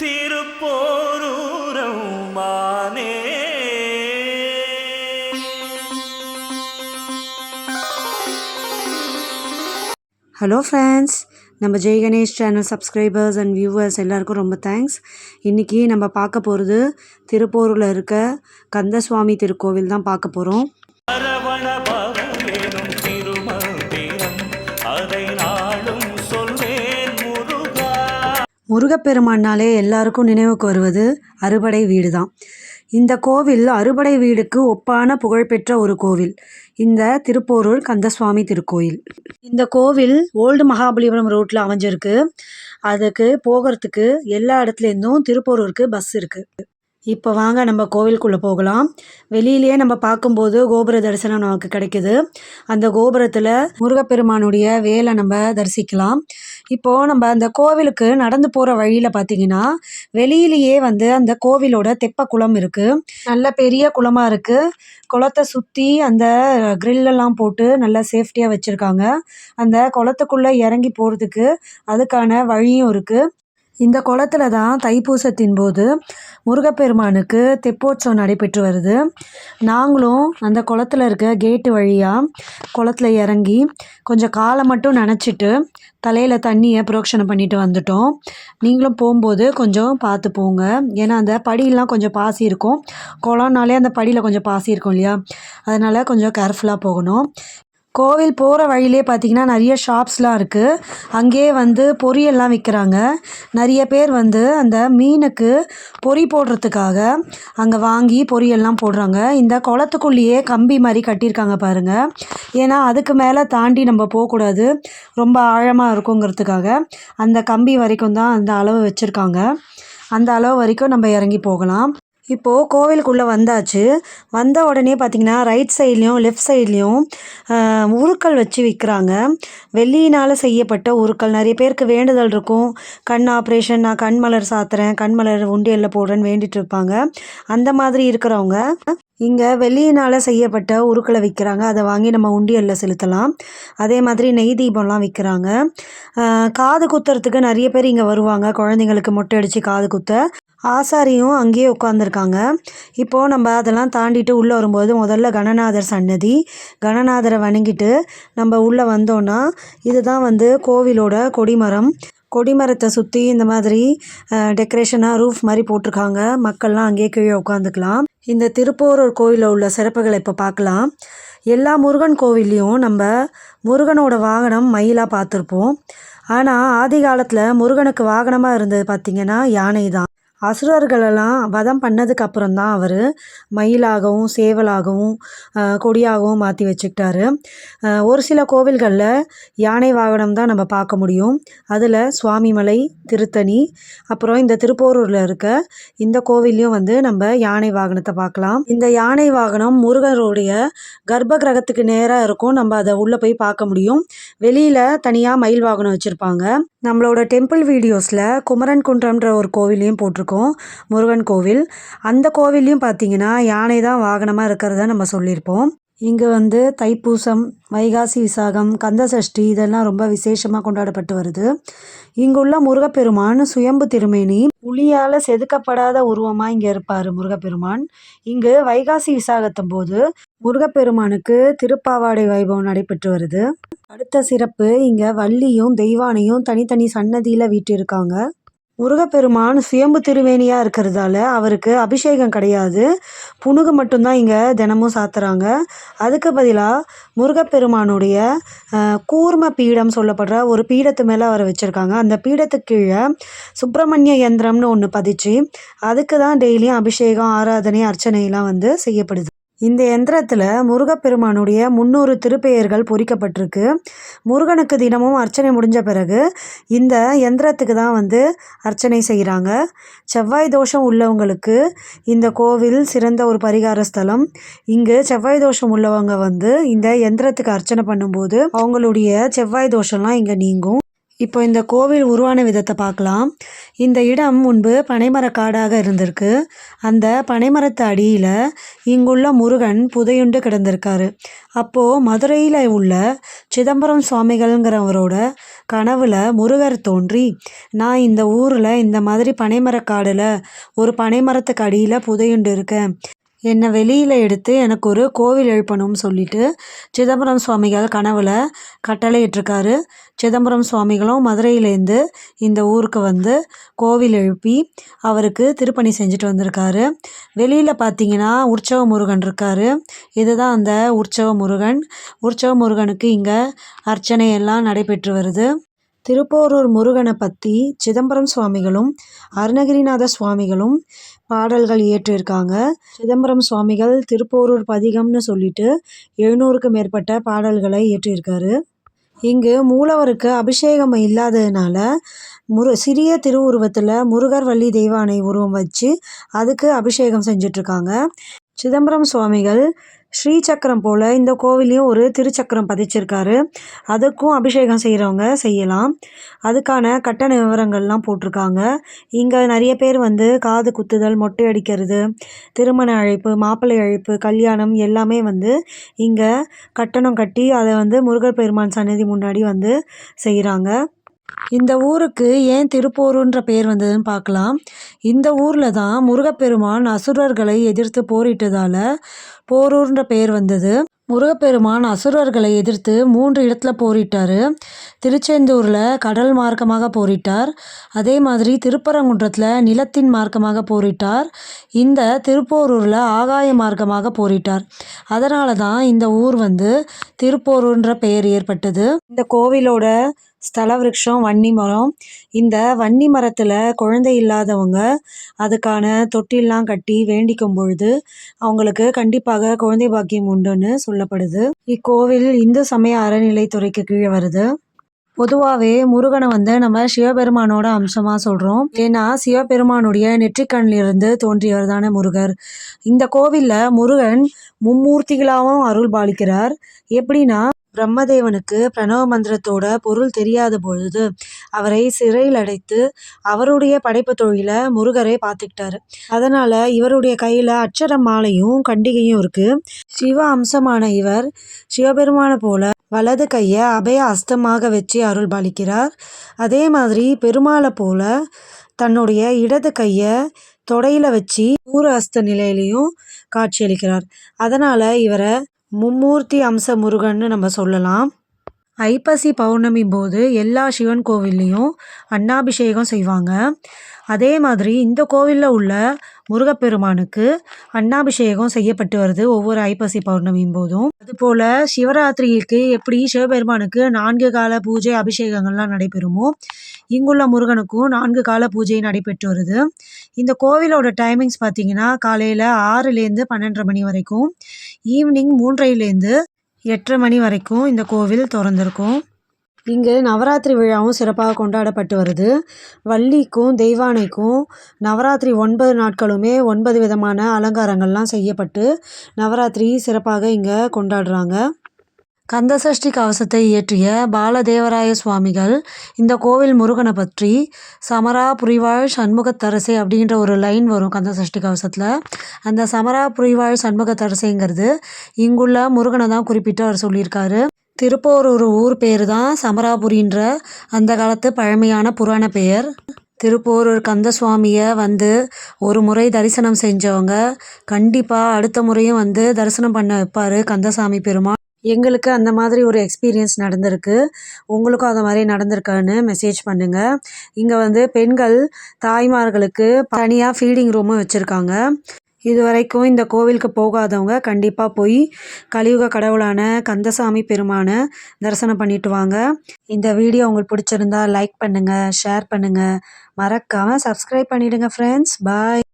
திருப்போரூரம் மானே hello friends நம்ம Jai Ganesh channel subscribers and viewers எல்லாருக்கும் ரொம்ப தேங்க்ஸ் இன்றைக்கி நம்ம பார்க்க போகிறது திருப்பூரில் இருக்க கந்தசுவாமி திருக்கோவில் தான் பார்க்க போகிறோம் முருகப்பெருமானாலே எல்லாருக்கும் நினைவுக்கு வருவது அறுபடை வீடு தான் இந்த கோவில் அறுபடை வீடுக்கு ஒப்பான புகழ்பெற்ற ஒரு கோவில். இந்த திருப்போரூர் கந்தசுவாமி திருக்கோயில். இந்த கோவில் ஓல்டு மகாபலிபுரம் ரோட்டில் அமைஞ்சிருக்கு. அதுக்கு போகிறதுக்கு எல்லா இடத்துலேருந்தும் திருப்போரூருக்கு பஸ் இருக்குது இப்போ வாங்க நம்ம கோவிலுக்குள்ளே போகலாம். வெளியிலேயே நம்ம பார்க்கும்போது கோபுர தரிசனம் நமக்கு கிடைக்குது. அந்த கோபுரத்தில் முருகப்பெருமானுடைய வேலை நம்ம தரிசிக்கலாம். இப்போது நம்ம அந்த கோவிலுக்கு நடந்து போகிற வழியில் பார்த்தீங்கன்னா வெளியிலேயே வந்து அந்த கோவிலோட தெப்ப குளம் இருக்குது நல்ல பெரிய குளமாக இருக்குது குளத்தை சுற்றி அந்த க்ரில்லெல்லாம் எல்லாம் போட்டு நல்லா சேஃப்டியாக வச்சுருக்காங்க. அந்த குளத்துக்குள்ளே இறங்கி போகிறதுக்கு அதுக்கான வழியும் இருக்குது இந்த குளத்துல தான் தைப்பூசத்தின் போது முருகப்பெருமானுக்கு தெப்போற்சவம் நடைபெற்று வருது. நாங்களும் அந்த குளத்துல இருக்க கேட்டு வழியாக குளத்துல இறங்கி கொஞ்சம் காலை மட்டும் நினச்சிட்டு தலையில் தண்ணியை புரோக்ஷனை பண்ணிட்டு வந்துட்டோம். நீங்களும் போகும்போது கொஞ்சம் பார்த்து போங்க. ஏன்னா அந்த படியெல்லாம் கொஞ்சம் பாசி இருக்கும். குளம்னாலே அந்த படியில் கொஞ்சம் பாசி இருக்கும் இல்லையா? அதனால் கொஞ்சம் கேர்ஃபுல்லாக போகணும். கோவில் போகிற வழியிலே பார்த்தீங்கன்னா நிறைய ஷாப்ஸ்லாம் இருக்குது அங்கேயே வந்து பொரியெல்லாம் விற்கிறாங்க நிறைய பேர் வந்து அந்த மீனுக்கு பொரி போடுறதுக்காக அங்கே வாங்கி பொரியெல்லாம் போடுறாங்க. இந்த குளத்துக்குள்ளேயே கம்பி மாதிரி கட்டியிருக்காங்க பாருங்கள் ஏன்னா அதுக்கு மேலே தாண்டி நம்ம போகக்கூடாது. ரொம்ப ஆழமாக இருக்குங்கிறதுக்காக அந்த கம்பி வரைக்கும் தான் அந்த அளவு வச்சுருக்காங்க. அந்த அளவு வரைக்கும் நம்ம இறங்கி போகலாம். இப்போது கோவிலுக்குள்ளே வந்தாச்சு. வந்த உடனே பார்த்திங்கன்னா ரைட் சைட்லேயும் லெஃப்ட் சைட்லேயும் உருக்கள் வச்சு விற்கிறாங்க வெள்ளியினால் செய்யப்பட்ட உருக்கள். நிறைய பேருக்கு வேண்டுதல் இருக்கும். கண் ஆப்ரேஷன் நான் கண் மலர் சாத்துறேன் கண் மலர் உண்டியலில் போடுறேன்னு வேண்டிட்டு இருப்பாங்க. அந்த மாதிரி இருக்கிறவங்க இங்கே வெள்ளியினால் செய்யப்பட்ட உருக்களை விற்கிறாங்க அதை வாங்கி நம்ம உண்டியலில் செலுத்தலாம். அதே மாதிரி நெய் தீபம்லாம் விற்கிறாங்க காது குத்துறதுக்கு நிறைய பேர் இங்கே வருவாங்க. குழந்தைங்களுக்கு மொட்டை அடித்து காது குத்த. ஆசாரியும் அங்கேயே உட்காந்துருக்காங்க இப்போது நம்ம அதெல்லாம் தாண்டிட்டு உள்ளே வரும்போது முதல்ல கணநாதர் சன்னதி கணநாதரை வணங்கிட்டு நம்ம உள்ளே வந்தோன்னா இதுதான் வந்து கோவிலோட கொடிமரம். கொடிமரத்தை சுற்றி இந்த மாதிரி டெக்கரேஷனாக ரூஃப் மாதிரி போட்டிருக்காங்க. மக்கள்லாம் அங்கேயே கீழே உட்காந்துக்கலாம் இந்த திருப்போரூர் கோயிலில் உள்ள சிறப்புகளை இப்போ பார்க்கலாம். எல்லா முருகன் கோவில்லையும் நம்ம முருகனோட வாகனம் மயிலாக பார்த்துருப்போம். ஆனால் ஆதி காலத்தில் முருகனுக்கு வாகனமாக இருந்தது பார்த்திங்கன்னா யானை தான் அசுரர்களெல்லாம் வதம் பண்ணதுக்கு அப்புறம் தான் அவர் மயிலாகவும் சேவலாகவும் கொடியாகவும் மாற்றி வச்சுக்கிட்டாரு. ஒரு சில கோவில்களில் யானை வாகனம் தான் நம்ம பார்க்க முடியும். அதில் சுவாமிமலை திருத்தணி அப்புறம் இந்த திருப்போரூரில் இருக்க இந்த கோவில்லையும் வந்து நம்ம யானை வாகனத்தை பார்க்கலாம். இந்த யானை வாகனம் முருகருடைய கர்ப்ப கிரகத்துக்கு நேராக இருக்கும். நம்ம அதை உள்ளே போய் பார்க்க முடியும். வெளியில் தனியாக மயில் வாகனம் வச்சுருப்பாங்க. நம்மளோட டெம்பிள் வீடியோஸில் குமரன் குன்றம்ன்ற ஒரு கோவிலையும் போட்டிருக்கோம் முருகன் கோவில். அந்த கோவில்லையும் பார்த்தீங்கன்னா யானை தான் வாகனமாக இருக்கிறத நம்ம சொல்லியிருப்போம். இங்கே வந்து தைப்பூசம் வைகாசி விசாகம் கந்த சஷ்டி இதெல்லாம் ரொம்ப விசேஷமாக கொண்டாடப்பட்டு வருது. இங்குள்ள முருகப்பெருமான் சுயம்பு திருமேனி புலியால் செதுக்கப்படாத உருவமாக இங்கே இருப்பார் முருகப்பெருமான். இங்கு வைகாசி விசாகத்தும் போது முருகப்பெருமானுக்கு திருப்பாவாடை வைபவம் நடைபெற்று வருது. அடுத்த சிறப்பு இங்கே வள்ளியும் தெய்வானையும் தனித்தனி சன்னதியில் வீட்டிருக்காங்க. முருகப்பெருமான் சுயம்பு திருவேணியாக இருக்கிறதால அவருக்கு அபிஷேகம் கிடையாது. புனுகு மட்டும்தான் இங்கே தினமும் சாத்துறாங்க. அதுக்கு பதிலாக முருகப்பெருமானுடைய கூர்ம பீடம் சொல்லப்படுற ஒரு பீடத்து மேலே அவரை வச்சுருக்காங்க. அந்த பீடத்துக்கு கீழே சுப்பிரமணிய யந்திரம்னு ஒன்று பதிச்சு அதுக்கு தான் டெய்லியும் அபிஷேகம் ஆராதனை அர்ச்சனையெல்லாம் வந்து செய்யப்படுது. இந்த எந்திரத்தில் முருகப்பெருமானுடைய முந்நூறு திருப்பெயர்கள் பொறிக்கப்பட்டிருக்கு. முருகனுக்கு தினமும் அர்ச்சனை முடிஞ்ச பிறகு இந்த எந்திரத்துக்கு தான் வந்து அர்ச்சனை செய்கிறாங்க செவ்வாய் தோஷம் உள்ளவங்களுக்கு இந்த கோவில் சிறந்த ஒரு பரிகார ஸ்தலம். இங்கு செவ்வாய் தோஷம் உள்ளவங்க வந்து இந்த எந்திரத்துக்கு அர்ச்சனை பண்ணும்போது அவங்களுடைய செவ்வாய் தோஷம்லாம் இங்கே நீங்கும். இப்போ இந்த கோவில் உருவான விதத்தை பார்க்கலாம். இந்த இடம் முன்பு பனைமர காடாக இருந்திருக்கு. அந்த பனைமரத்து அடியில் இங்குள்ள முருகன் புதையுண்டு கிடந்திருக்காரு. அப்போது மதுரையில் உள்ள சிதம்பரம் சுவாமிகள்ங்கிறவரோட கனவில் முருகர் தோன்றி நான் இந்த ஊரில் இந்த மாதிரி பனைமரக்காடில் ஒரு பனைமரத்துக்கு அடியில் புதையுண்டு இருக்கேன். என்னை வெளியில் எடுத்து எனக்கு ஒரு கோவில் எழுப்பணும்னு சொல்லிட்டு சிதம்பரம் சுவாமிகள் கனவுல கட்டளையிட்டிருக்காரு சிதம்பரம் சுவாமிகளும் மதுரையிலேருந்து இந்த ஊருக்கு வந்து கோவில் எழுப்பி அவருக்கு திருப்பணி செஞ்சுட்டு வந்திருக்காரு. வெளியில் பார்த்தீங்கன்னா உற்சவ முருகன் இருக்காரு. இதுதான் அந்த உற்சவ முருகன். உற்சவ முருகனுக்கு இங்கே அர்ச்சனை எல்லாம் நடைபெற்று வருது. திருப்போரூர் முருகனை பற்றி சிதம்பரம் சுவாமிகளும் அருணகிரிநாத சுவாமிகளும் பாடல்கள் இயற்றியிருக்காங்க சிதம்பரம் சுவாமிகள் திருப்போரூர் பதிகம்னு சொல்லிட்டு எழுநூறுக்கு மேற்பட்ட பாடல்களை இயற்றியிருக்காரு. இங்கு மூலவருக்கு அபிஷேகம் இல்லாததுனால முரு சிறிய திருவுருவத்தில் முருகர் வள்ளி தெய்வானை உருவம் வச்சு அதுக்கு அபிஷேகம் செஞ்சிட்ருக்காங்க. சிதம்பரம் சுவாமிகள் ஸ்ரீசக்கரம் போல் இந்த கோவிலையும் ஒரு திருச்சக்கரம் பதிச்சிருக்காரு. அதுக்கும் அபிஷேகம் செய்கிறவங்க செய்யலாம். அதுக்கான கட்டண விவரங்கள்லாம் போட்டிருக்காங்க. இங்கே நிறைய பேர் வந்து காது குத்துதல் மொட்டை அடிக்கிறது திருமண அழைப்பு மாப்பிள்ளை அழைப்பு கல்யாணம் எல்லாமே வந்து இங்கே கட்டணம் கட்டி அதை வந்து முருகர் பெருமான் சன்னதி முன்னாடி வந்து செய்கிறாங்க இந்த ஊருக்கு ஏன் திருப்போருன்ற பெயர் வந்ததுன்னு பார்க்கலாம். இந்த ஊரில் தான் முருகப்பெருமான் அசுரர்களை எதிர்த்து போரிட்டதால் போரூர்ன்ற பெயர் வந்தது. முருகப்பெருமான் அசுரர்களை எதிர்த்து மூன்று இடத்துல போரிட்டார். திருச்செந்தூரில் கடல் மார்க்கமாக போரிட்டார். அதே மாதிரி திருப்பரங்குன்றத்தில் நிலத்தின் மார்க்கமாக போரிட்டார். இந்த திருப்போரூரில் ஆகாய மார்க்கமாக போரிட்டார். அதனால தான் இந்த ஊர் வந்து திருப்போரூர்ன்ற பெயர் ஏற்பட்டது. இந்த கோவிலோட ஸ்தல விருட்சம் வன்னி மரம் இந்த வன்னி மரத்தில் குழந்தை இல்லாதவங்க அதுக்கான தொட்டிலாம் கட்டி வேண்டிக்கும் பொழுது அவங்களுக்கு கண்டிப்பாக குழந்தை பாக்கியம் உண்டுன்னு சொல்லப்படுது. இக்கோவில் இந்து சமய அறநிலைத்துறைக்கு கீழே வருது. பொதுவாகவே முருகனை வந்து நம்ம சிவபெருமானோட அம்சமாக சொல்கிறோம் ஏன்னா சிவபெருமானுடைய நெற்றிக்கண்ணிலிருந்து தோன்றியவர் தானே முருகர். இந்த கோவிலில் முருகன் மும்மூர்த்திகளாகவும் அருள் பாலிக்கிறார். எப்படின்னா பிரம்மதேவனுக்கு பிரணவ மந்திரத்தோட பொருள் தெரியாத பொழுது அவரை சிறையில் அடைத்து அவருடைய படைப்பு தொழிலை முருகரை பார்த்துக்கிட்டாரு. அதனால இவருடைய கையில் அச்சர மாலையும் கண்டிகையும் இருக்கு. சிவ அம்சமான இவர் சிவபெருமானை போல வலது கையை அபய அஸ்தமாக வச்சு அருள் பாலிக்கிறார். அதே மாதிரி பெருமாளை போல தன்னுடைய இடது கையை தொடையில் வச்சு பூர அஸ்த நிலையிலையும் காட்சியளிக்கிறார் அதனால் இவரை மும்மூர்த்தி அம்ச முருகன்னு நம்ம சொல்லலாம். ஐப்பசி பௌர்ணமி போது எல்லா சிவன் கோவில்லையும் அன்னாபிஷேகம் செய்வாங்க. அதே மாதிரி இந்த கோவிலில் உள்ள முருகப்பெருமானுக்கு அன்னாபிஷேகம் செய்யப்பட்டு வருது ஒவ்வொரு ஐப்பசி பௌர்ணமியும் போதும். அதுபோல் சிவராத்திரிக்கு எப்படி சிவபெருமானுக்கு நான்கு கால பூஜை அபிஷேகங்கள்லாம் நடைபெறுமோ இங்குள்ள முருகனுக்கும் நான்கு கால பூஜை நடைபெற்று வருது. இந்த கோவிலோட டைமிங்ஸ் பார்த்தீங்கன்னா காலையில் ஆறுலேருந்து பன்னெண்டரை மணி வரைக்கும் ஈவினிங் மூன்றையிலேருந்து எட்டரை மணி வரைக்கும் இந்த கோவில் திறந்திருக்கும். இங்கு நவராத்திரி விழாவும் சிறப்பாக கொண்டாடப்பட்டு வருது. வள்ளிக்கும் தெய்வானைக்கும் நவராத்திரி ஒன்பது நாட்களுமே ஒன்பது விதமான அலங்காரங்கள்லாம் செய்யப்பட்டு நவராத்திரி சிறப்பாக இங்கே கொண்டாடுறாங்க. கந்தசஷ்டி கவசத்தை இயற்றிய பாலதேவராய சுவாமிகள் இந்த கோவில் முருகனை பற்றி சமரா புரிவாழ் சண்முகத்தரசே அப்படின்ற ஒரு லைன் வரும் கந்தசஷ்டி கவசத்தில். அந்த சமரா புரிவாழ் சண்முகத்தரசேங்கிறது இங்குள்ள முருகனை தான் குறிப்பிட்டு அவர் சொல்லியிருக்காரு. திருப்போரூர் ஊர் பேர் தான் சமராபுரின்ற அந்த காலத்து பழமையான புராண பெயர். திருப்போரூர் கந்தசுவாமியை வந்து ஒரு முறை தரிசனம் செஞ்சவங்க. கண்டிப்பாக அடுத்த முறையும் வந்து தரிசனம் பண்ண வைப்பார் கந்தசாமி பெருமாள். எங்களுக்கு அந்த மாதிரி ஒரு எக்ஸ்பீரியன்ஸ் நடந்திருக்கு. உங்களுக்கும் அந்த மாதிரி நடந்திருக்கான்னு மெசேஜ் பண்ணுங்கள் இங்கே வந்து பெண்கள் தாய்மார்களுக்கு தனியாக ஃபீடிங் ரூமும் வச்சுருக்காங்க. இது வரைக்கும் இந்த கோவிலுக்கு போகாதவங்க கண்டிப்பாக போய் கலியுக கடவுளான கந்தசாமி பெருமானை தரிசனம் பண்ணிட்டு வாங்க. இந்த வீடியோ உங்களுக்கு பிடிச்சிருந்தா லைக் பண்ணுங்கள் ஷேர் பண்ணுங்கள் மறக்காமல் சப்ஸ்கிரைப் பண்ணிவிடுங்க ஃப்ரெண்ட்ஸ் பாய்